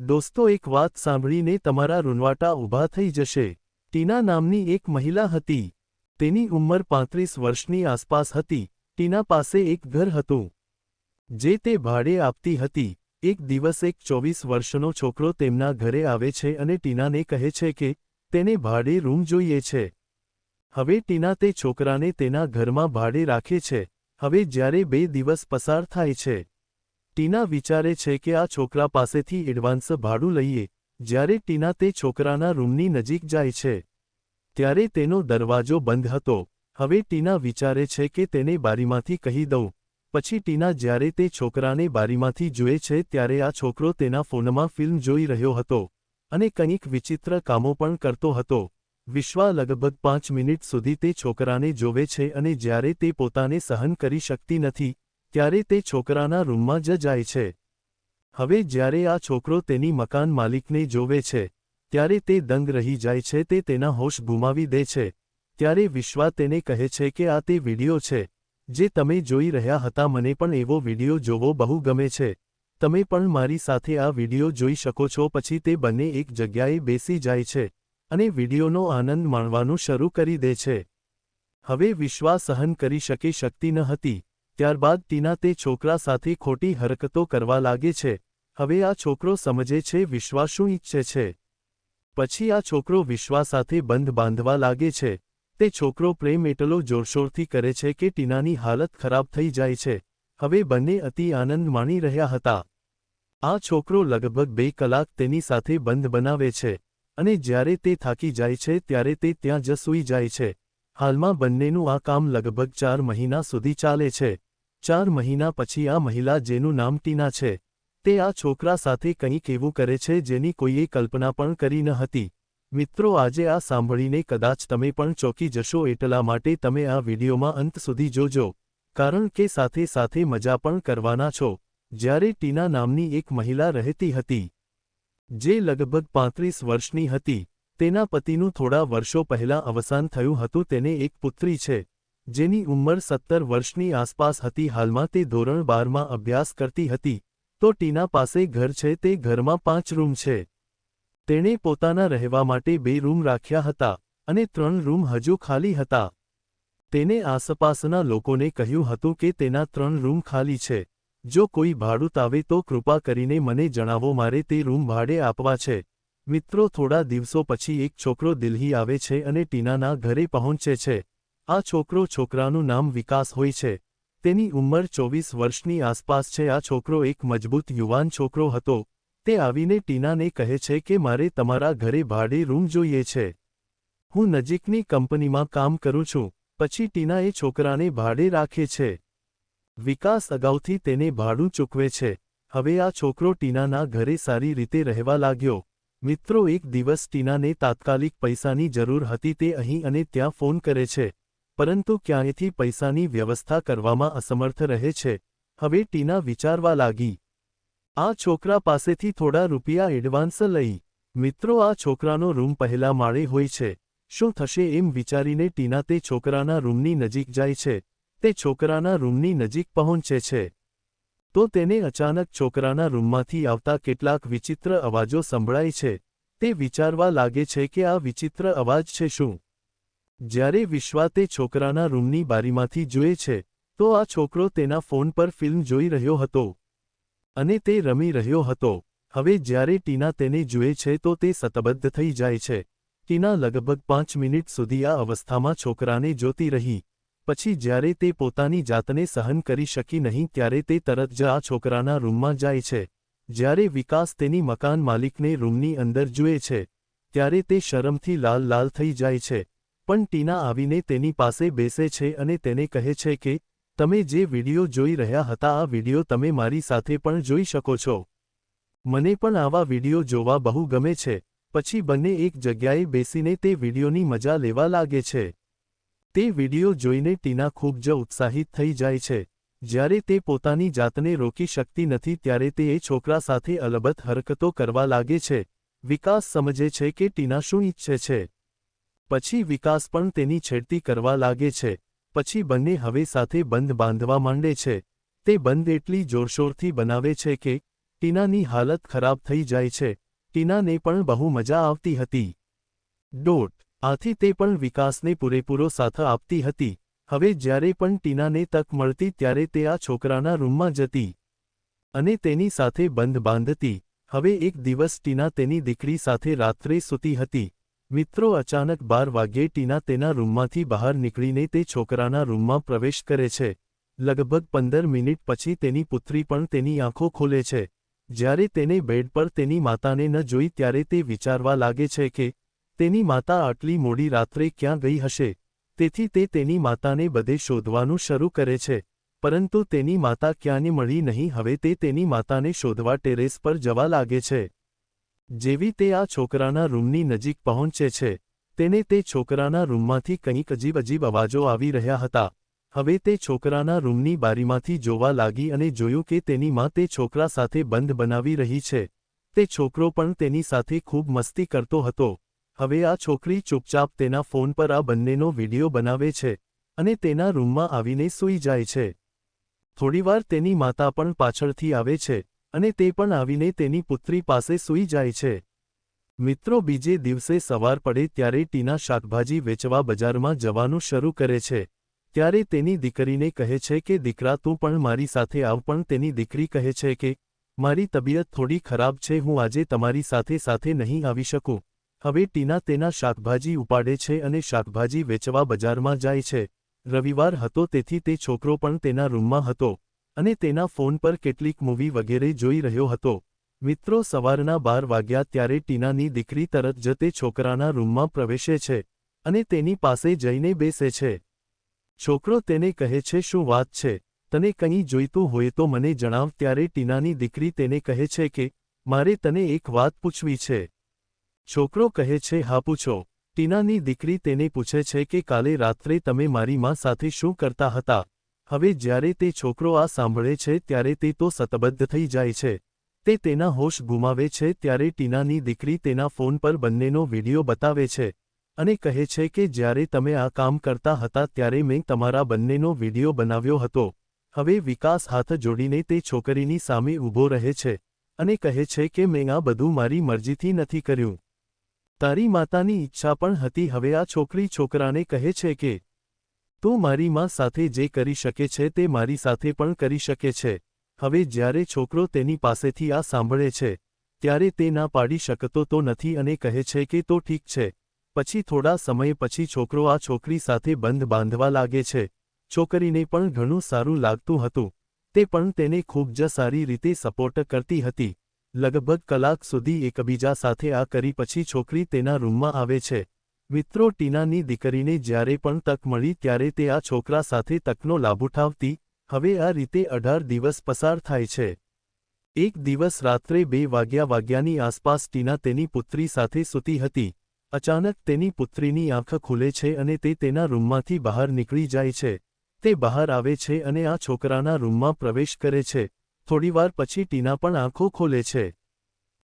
દોસ્તો, એક વાત સાંભળીને તમારા રૂનવાટા ઊભા થઈ જશે. ટીના નામની એક મહિલા હતી. તેની ઉંમર પાંત્રીસ વર્ષની આસપાસ હતી. ટીના પાસે એક ઘર હતું, જે તે ભાડે આપતી હતી. એક દિવસ એક ચોવીસ વર્ષનો છોકરો તેમના ઘરે આવે છે અને ટીનાને કહે છે કે તેને ભાડે રૂમ જોઈએ છે. હવે ટીના તે છોકરાને તેના ઘરમાં ભાડે રાખે છે. હવે જ્યારે બે દિવસ પસાર થાય છે ટીના વિચારે છે કે આ છોકરા પાસેથી એડવાન્સ ભાડું લઈએ, જ્યારે ટીના તે છોકરાના રૂમની નજીક જાય છે. ત્યારે તેનો દરવાજો બંધ હતો. હવે ટીના વિચારે છે કે તેને બારીમાંથી કહી દઉં. પછી ટીના જ્યારે તે છોકરાને બારીમાંથી જુએ છે ત્યારે આ છોકરો તેના ફોનમાં ફિલ્મ જોઈ રહ્યો હતો અને કંઈક વિચિત્ર કામો પણ કરતો હતો. વિશ્વા લગભગ પાંચ મિનિટ સુધી તે છોકરાને જોવે છે અને જ્યારે તે પોતાને સહન કરી શકતી નથી ત્યારે તે છોકરાના રૂમમાં જ જાય છે. હવે જ્યારે આ છોકરો તેની મકાન માલિકને જોવે છે, ત્યારે તે દંગ રહી જાય છે, તે તેના હોશ ગુમાવી દે છે. ત્યારે વિશ્વા તેને કહે છે કે આ તે વિડિયો છે, જે તમે જોઈ રહ્યા હતા, મને પણ એવો વિડિયો જોવો બહુ ગમે છે. તમે પણ મારી સાથે આ વિડિયો જોઈ શકો છો, પછી તે બંને એક જગ્યાએ બેસી જાય છે અને વિડિયોનો આનંદ માણવાનું શરૂ કરી દે છે. હવે વિશ્વા સહન કરી શકે શકતી ન હતી. ત્યારબાદ ટીના તે છોકરા સાથે ખોટી હરકતો કરવા લાગે છે. હવે આ છોકરો સમજે છે વિશ્વા શું ઈચ્છે છે. પછી આ છોકરો વિશ્વા સાથે બંધ બાંધવા લાગે છે. તે છોકરો પ્રેમ એટલો જોરશોરથી કરે છે કે ટીનાની હાલત ખરાબ થઈ જાય છે. હવે બંને અતિ આનંદ માણી રહ્યા હતા. આ છોકરો લગભગ બે કલાક તેની સાથે બંધ બનાવે છે અને જ્યારે તે થાકી જાય છે ત્યારે તે ત્યાં જ સૂઈ જાય છે. હાલમાં બંનેનું આ કામ લગભગ ચાર મહિના સુધી ચાલે છે. ચાર મહિના પછી આ મહિલા જેનું નામ ટીના છે, તે આ છોકરા સાથે કંઈક એવું કરે છે જેની કોઈએ કલ્પના પણ કરી ન હતી. મિત્રો, આજે આ સાંભળીને કદાચ તમે પણ ચોંકી જશો એટલા માટે તમે આ વિડીયોમાં અંત સુધી જોજો, કારણ કે સાથે સાથે મજા પણ કરવાના છો. જ્યારે ટીના નામની એક મહિલા રહેતી હતી, જે લગભગ પાંત્રીસ વર્ષની હતી, તેના પતિનું થોડા વર્ષો પહેલાં અવસાન થયું હતું, તેને એક પુત્રી છે. જેની ઉંમર સત્તર વર્ષની આસપાસ હતી. હાલમાં તે ધોરણ બારમાં અભ્યાસ કરતી હતી. તો ટીના પાસે ઘર છે. તે ઘરમાં પાંચ રૂમ છે. તેણે પોતાના રહેવા માટે બે રૂમ રાખ્યા હતા અને ત્રણ રૂમ હજુ ખાલી હતા. તેને આસપાસના લોકોને કહ્યું હતું કે તેના ત્રણ રૂમ ખાલી છે. જો કોઈ ભાડૂત આવે તો કૃપા કરીને મને જણાવો, મારે તે રૂમ ભાડે આપવા છે. મિત્રો, થોડા દિવસો પછી એક છોકરો દિલ્હી આવે છે અને ટીનાના ઘરે પહોંચે છે. આ છોકરો છોકરાનું નામ વિકાસ હોય છે. તેની ઉંમર ચોવીસ વર્ષની આસપાસ છે. આ છોકરો એક મજબૂત યુવાન છોકરો હતો. તે આવીને ટીનાને કહે છે કે, મારે તમારા ઘરે ભાડે રૂમ જોઈએ છે. હું નજીકની કંપનીમાં કામ કરું છું. પછી ટીના એ છોકરાને ભાડે રાખે છે. વિકાસ અગાઉથી તેને ભાડું ચૂકવે છે. હવે આ છોકરો ટીનાના ઘરે સારી રીતે રહેવા લાગ્યો. મિત્રો, એક દિવસ ટીનાને તાત્કાલિક પૈસાની જરૂર હતી તે અહીં અને ત્યાં ફોન કરે છે. પરંતુ ક્યાંયથી પૈસાની વ્યવસ્થા કરવામાં અસમર્થ રહે છે, હવે ટીના વિચારવા લાગી. આ છોકરા પાસેથી થોડા રૂપિયા એડવાન્સ લઈ. મિત્રો, આ છોકરાનો રૂમ પહેલા માળે હોય છે. શું થશે એમ વિચારીને ટીના તે છોકરાના રૂમની નજીક જાય છે. તે છોકરાના રૂમની નજીક પહોંચે છે. તો તેને અચાનક છોકરાના રૂમમાંથી આવતા કેટલાક વિચિત્ર અવાજો સંભળાય છે. તે વિચારવા લાગે છે કે આ વિચિત્ર અવાજ છે શું? જ્યારે વિશ્વા તે છોકરાના રૂમની બારીમાંથી જુએ છે, તો આ છોકરો તેના ફોન પર ફિલ્મ જોઈ રહ્યો હતો. અને તે રમી રહ્યો હતો. હવે જ્યારે ટીના તેને જુએ છે, તો તે સતબદ્ધ થઈ જાય છે. ટીના લગભગ પાંચ મિનિટ સુધી આ અવસ્થામાં છોકરાને જોતી રહી. પછી જ્યારે તે પોતાની જાતને સહન કરી શકી નહીં, ત્યારે તે તરત જ આ છોકરાના રૂમમાં જાય છે. જ્યારે વિકાસ તેની મકાન માલિકને રૂમની અંદર જુએ છે, ત્યારે તે શરમથી લાલ લાલ થઈ જાય છે. પણ ટીના આવીને તેની પાસે બેસે છે અને તેને કહે છે કે, તમે જે વિડિયો જોઈ રહ્યા હતા, આ વિડિયો તમે મારી સાથે પણ જોઈ શકો છો. મને પણ આવા વીડિયો જોવા બહુ ગમે છે. પછી બંને એક જગ્યાએ બેસીને તે વિડીયોની મજા લેવા લાગે છે. તે વિડિયો જોઈને ટીના ખૂબ જ ઉત્સાહિત થઈ જાય છે. જ્યારે તે પોતાની જાતને રોકી શકતી નથી, ત્યારે તે એ છોકરા સાથે અલબત્ત હરકતો કરવા લાગે છે. વિકાસ સમજે છે કે ટીના શું ઈચ્છે છે. પછી વિકાસ પણ તેની છેડતી કરવા લાગે છે. પછી બંને હવે સાથે બંધ બાંધવા માંડે છે. તે બંધ એટલી જોરશોરથી બનાવે છે કે, ટીનાની હાલત ખરાબ થઈ જાય છે. ટીનાને પણ બહુ મજા આવતી હતી. ડોટ, આથી તે પણ વિકાસને પૂરેપૂરો સાથ આપતી હતી. હવે જ્યારે પણ ટીનાને તક મળતી ત્યારે તે આ છોકરાના રૂમમાં જતી અને તેની સાથે બંધ બાંધતી. હવે એક દિવસ ટીના તેની દીકરી સાથે રાત્રે સૂતી હતી. મિત્રો અચાનક બાર વાગ્યે ટીના તેના રૂમમાંથી બહાર નીકળીને તે છોકરાના રૂમમાં પ્રવેશ કરે છે. લગભગ પંદર મિનિટ પછી તેની પુત્રી પણ તેની આંખો ખોલે છે. જ્યારે તેને બેડ પર તેની માતાને ન જોઈ ત્યારે તે વિચારવા લાગે છે કે, તેની માતા આટલી મોડી રાત્રે ક્યાં ગઈ હશે? તેથી તે તેની માતાને બધે શોધવાનું શરૂ કરે છે. પરંતુ તેની માતા ક્યાંને મળી નહીં, હવે તે તેની માતાને શોધવા ટેરેસ પર જવા લાગે છે. જેવી તે આ છોકરાના રૂમની નજીક પહોંચે છે, તેને તે છોકરાના રૂમમાંથી કંઈક અજીબ અજીબ અવાજો આવી રહ્યા હતા. હવે તે છોકરાના રૂમની બારીમાંથી જોવા લાગી અને જોયું કે તેની માં તે છોકરા સાથે બંધ બનાવી રહી છે. તે છોકરો પણ તેની સાથે ખૂબ મસ્તી કરતો હતો. હવે આ છોકરી ચૂપચાપ તેના ફોન પર આ બંનેનો વિડિયો બનાવે છે અને તેના રૂમમાં આવીને સૂઈ જાય છે. થોડીવાર તેની માતા પણ પાછળથી આવે છે. અને તે પણ આવીને તેની પુત્રી પાસે સૂઈ જાય છે. મિત્રો, બીજે દિવસે સવાર પડે ત્યારે ટીના શાકભાજી વેચવા બજારમાં જવાનું શરૂ કરે છે. ત્યારે તેની દીકરીને કહે છે કે, દીકરા, તું પણ મારી સાથે આવ, પણ તેની દીકરી કહે છે કે, મારી તબિયત થોડી ખરાબ છે, હું આજે તમારી સાથે સાથે નહીં આવી શકું. હવે ટીના તેના શાકભાજી ઉપાડે છે અને શાકભાજી વેચવા બજારમાં જાય છે. રવિવાર હતો તેથી તે છોકરો પણ તેના રૂમમાં હતો. અને તેના ફોન પર કેટલીક મૂવી વગેરે જોઈ રહ્યો હતો. મિત્રો, સવારના બાર વાગ્યા ત્યારે ટીનાની દીકરી તરત જ તે છોકરાના રૂમમાં પ્રવેશે છે અને તેની પાસે જઈને બેસે છે. છોકરો તેને કહે છે, શું વાત છે? તને કંઈ જોઈતું હોય તો મને જણાવ. ત્યારે ટીનાની દીકરી તેને કહે છે કે, મારે તને એક વાત પૂછવી છે. છોકરો કહે છે, હા, પૂછો. ટીનાની દીકરી તેને પૂછે છે કે, કાલે રાત્રે તમે મારી માં સાથે શું કરતા હતા? હવે જ્યારે તે છોકરો આ સાંભળે છે ત્યારે તે તો સતબદ્ધ થઈ જાય છે. તે તેના હોશ ગુમાવે છે ત્યારે ટીનાની દીકરી તેના ફોન પર બંનેનો વિડિયો બતાવે છે અને કહે છે કે જ્યારે તમે આ કામ કરતા હતા ત્યારે મેં તમારા બંનેનો વિડિયો બનાવ્યો હતો. હવે વિકાસ હાથ જોડીને તે છોકરીની સામે ઊભો રહે છે અને કહે છે કે મેં આ બધું મારી મરજીથી નથી કર્યું. તારી માતાની ઈચ્છા પણ હતી. હવે આ છોકરી છોકરાને કહે છે કે તું મારી માં સાથે જે કરી શકે છે તે મારી સાથે પણ કરી શકે છે. હવે જ્યારે છોકરો તેની પાસેથી આ સાંભળે છે, ત્યારે તે ના પાડી શકતો તો નથી અને કહે છે કે તો ઠીક છે. પછી થોડા સમય પછી છોકરો આ છોકરી સાથે બંધ બાંધવા લાગે છે. છોકરીને પણ ઘણું સારું લાગતું હતું. તે પણ તેને ખૂબ જ સારી રીતે સપોર્ટ કરતી હતી. લગભગ કલાક સુધી એકબીજા સાથે આ કરી પછી છોકરી તેના રૂમમાં આવે છે. મિત્રો ટીનાની દીકરીને જ્યારે પણ તક મળી ત્યારે તે આ છોકરા સાથે તકનો લાભ ઉઠાવતી, હવે આ રીતે અઢાર દિવસ પસાર થાય છે. એક દિવસ રાત્રે બે વાગ્યા વાગ્યાની આસપાસ ટીના તેની પુત્રી સાથે સૂતી હતી. અચાનક તેની પુત્રીની આંખ ખુલે છે અને તે તેના રૂમમાંથી બહાર નીકળી જાય છે. તે બહાર આવે છે અને આ છોકરાના રૂમમાં પ્રવેશ કરે છે. થોડીવાર પછી ટીના પણ આંખો ખોલે છે.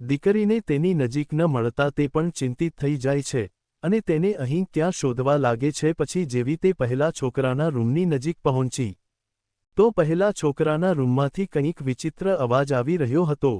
દીકરીને તેની નજીક ન મળતા તે પણ ચિંતિત થઈ જાય છે. અને તેને અહીં ત્યાં શોધવા લાગે છે પછી જેવી તે પહેલા છોકરાના રૂમની નજીક પહોંચી. તો પહેલા છોકરાના રૂમમાંથી કંઈક વિચિત્ર અવાજ આવી રહ્યો હતો.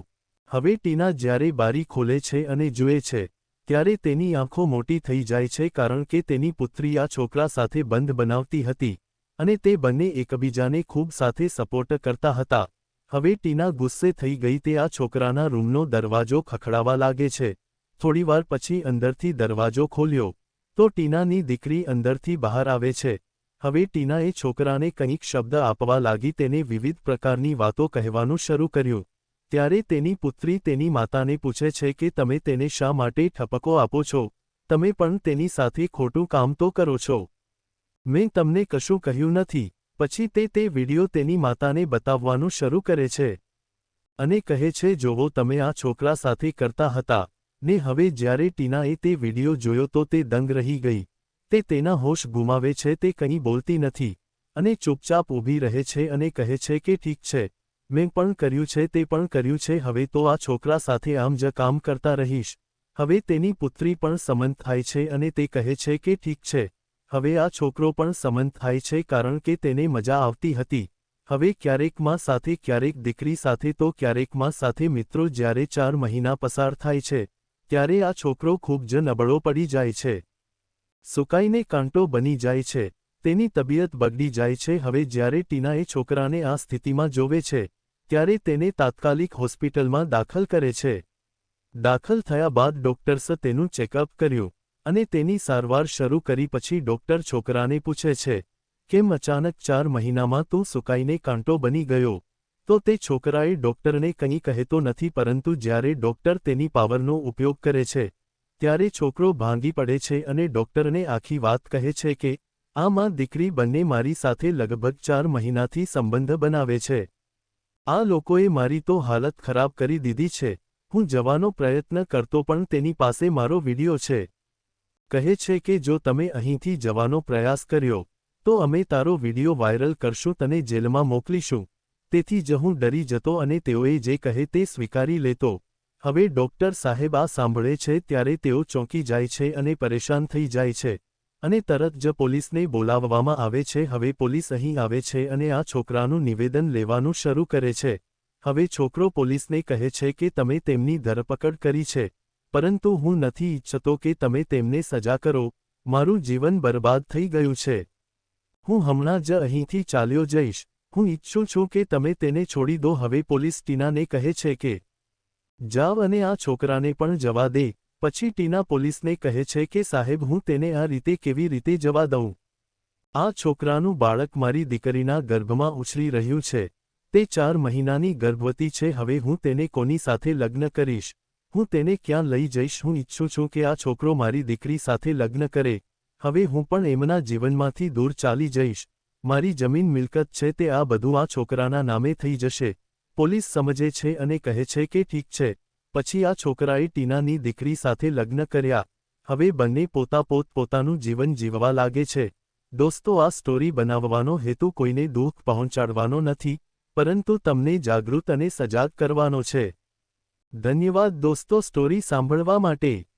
હવે ટીના જ્યારે બારી ખોલે છે અને જુએ છે, ત્યારે તેની આંખો મોટી થઈ જાય છે કારણ કે તેની પુત્રી આ છોકરા સાથે બંધ બનાવતી હતી અને તે બંને એકબીજાને ખૂબ સાથે સપોર્ટ કરતા હતા. હવે ટીના ગુસ્સે થઈ ગઈ તે આ છોકરાના રૂમનો દરવાજો ખખડાવા લાગે છે. થોડીવાર પછી અંદરથી દરવાજો ખોલ્યો. તો ટીનાની દીકરી અંદરથી બહાર આવે છે. હવે ટીનાએ છોકરાને કંઈક શબ્દ આપવા લાગી તેને વિવિધ પ્રકારની વાતો કહેવાનું શરૂ કર્યું. ત્યારે તેની પુત્રી તેની માતાને પૂછે છે કે તમે તેને શા માટે ઠપકો આપો છો? તમે પણ તેની સાથે ખોટું કામ તો કરો છો? મેં તમને કશું કહ્યું નથી. પછી તે તે વીડિયો તેની માતાને બતાવવાનું શરૂ કરે છે. અને કહે છે, જોવો, તમે આ છોકરા સાથે કરતા હતા. ને હવે જ્યારે ટીનાએ તે વિડિયો જોયો તો તે દંગ રહી ગઈ. તે તેના હોશ ગુમાવે છે, તે કંઈ બોલતી નથી અને ચૂપચાપ ઊભી રહે છે અને કહે છે કે ઠીક છે, મેં પણ કર્યું છે, તે પણ કર્યું છે, હવે તો આ છોકરા સાથે આમ જ કામ કરતા રહીશ. હવે તેની પુત્રી પણ સમંત થાય છે અને તે કહે છે કે ઠીક છે, હવે આ છોકરો પણ સમંત થાય છે કારણ કે તેને મજા આવતી હતી. હવે ક્યારેકમાં સાથે ક્યારેક દીકરી સાથે તો ક્યારેકમાં સાથે મિત્રો જ્યારે ચાર મહિના પસાર થાય છે ત્યારે આ છોકરો ખૂબ જ નબળો પડી જાય છે. સુકાઈને કાંટો બની જાય છે. તેની તબિયત બગડી જાય છે. હવે જ્યારે ટીનાએ છોકરાને આ સ્થિતિમાં જોવે છે, ત્યારે તેને તાત્કાલિક હોસ્પિટલમાં દાખલ કરે છે. દાખલ થયા બાદ ડોક્ટર્સે તેનું ચેકઅપ કર્યું અને તેની સારવાર શરૂ કરી પછી ડોક્ટર છોકરાને પૂછે છે, કેમ અચાનક ચાર મહિનામાં તું સુકાઈને કાંટો બની ગયો? તો તે છોકરાએ ડોક્ટરને કંઈ કહેતો નથી પરંતુ જ્યારે ડોક્ટર તેની પાવરનો ઉપયોગ કરે છે, ત્યારે છોકરો ભાંગી પડે છે અને ડોક્ટરને આખી વાત કહે છે કે આ માં દીકરી બંને મારી સાથે લગભગ ચાર મહિનાથી સંબંધ બનાવે છે. આ લોકોએ મારી તો હાલત ખરાબ કરી દીધી છે. હું જવાનો પ્રયત્ન કરતો પણ તેની પાસે મારો વિડિયો છે. કહે છે કે જો તમે અહીંથી જવાનો પ્રયાસ કર્યો, તો અમે તારો વિડિયો વાયરલ કરશું, તને જેલમાં મોકલીશું. તેથી જ હું ડરી જતો અને તેઓએ જે કહે તે સ્વીકારી લેતો. હવે ડૉક્ટર સાહેબ આ સાંભળે છે ત્યારે તેઓ ચોંકી જાય છે અને પરેશાન થઈ જાય છે. અને તરત જ પોલીસને બોલાવવામાં આવે છે. હવે પોલીસ અહીં આવે છે અને આ છોકરાનું નિવેદન લેવાનું શરૂ કરે છે. હવે છોકરો પોલીસને કહે છે કે તમે તેમની ધરપકડ કરી છે. પરંતુ હું નથી ઈચ્છતો કે તમે તેમને સજા કરો. મારું જીવન બરબાદ થઈ ગયું છે. હું હમણાં જ અહીંથી ચાલ્યો જઈશ. હું ઈચ્છું છું કે તમે તેને છોડી દો. હવે પોલીસ ટીનાને કહે છે કે, જાવ અને આ છોકરાને પણ જવા દે. પછી ટીના પોલીસને કહે છે કે, સાહેબ, હું તેને આ રીતે કેવી રીતે જવા દઉં? આ છોકરાનું બાળક મારી દીકરીના ગર્ભમાં ઉછળી રહ્યું છે. તે ચાર મહિનાની ગર્ભવતી છે. હવે હું તેને કોની સાથે લગ્ન કરીશ? હું તેને ક્યાં લઈ જઈશ? હું ઈચ્છું છું કે આ છોકરો મારી દીકરી સાથે લગ્ન કરે. હવે હું પણ એમના જીવનમાંથી દૂર ચાલી જઈશ. મારી જમીન મિલકત છે તે આ બધું આ છોકરાના નામે થઈ જશે. પોલીસ સમજે છે અને કહે છે કે ઠીક છે. પછી આ છોકરાએ ટીનાની દીકરી સાથે લગ્ન કર્યા. હવે બંને પોતાપોત પોતાનું જીવન જીવવા લાગે છે. દોસ્તો, આ સ્ટોરી બનાવવાનો હેતુ કોઈને દુઃખ પહોંચાડવાનો નથી, પરંતુ તમને જાગૃત અને સજાગ કરવાનો છે. ધન્યવાદ દોસ્તો, સ્ટોરી સાંભળવા માટે.